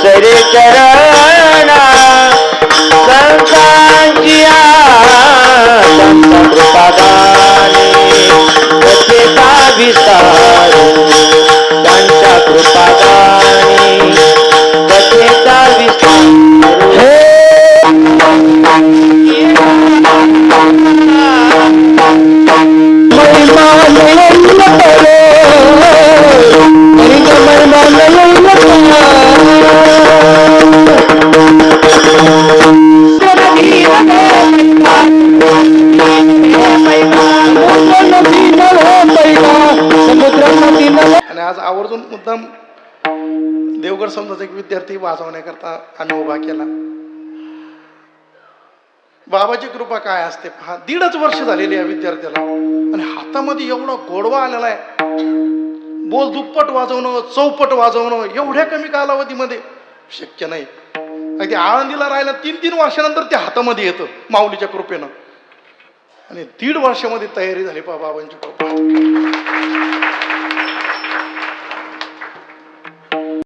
उसरे चरणा संतांची संत कृपादानी सचेता विस्तारू त्यांच्या कृपादानी सचेता विस्तारू हे महिमा करो हरिग महिमा आज आवर्जून मुद्दाम देवगड समजाचा एक विद्यार्थी वाजवण्याकरता आम्ही उभा केला. बाबाची कृपा काय असते पहा. दीडच वर्ष झालेली या विद्यार्थ्याला. आणि हातामध्ये एवढा गोडवा आलेला आहे. बोल दुप्पट वाजवणं चौपट वाजवणं एवढ्या कमी कालावधीमध्ये शक्य नाही. अगदी आळंदीला राहिला तीन तीन वर्षानंतर ते हातामध्ये येतं माऊलीच्या कृपेनं. आणि दीड वर्षामध्ये तयारी झाली पहा बाबांची कृपा.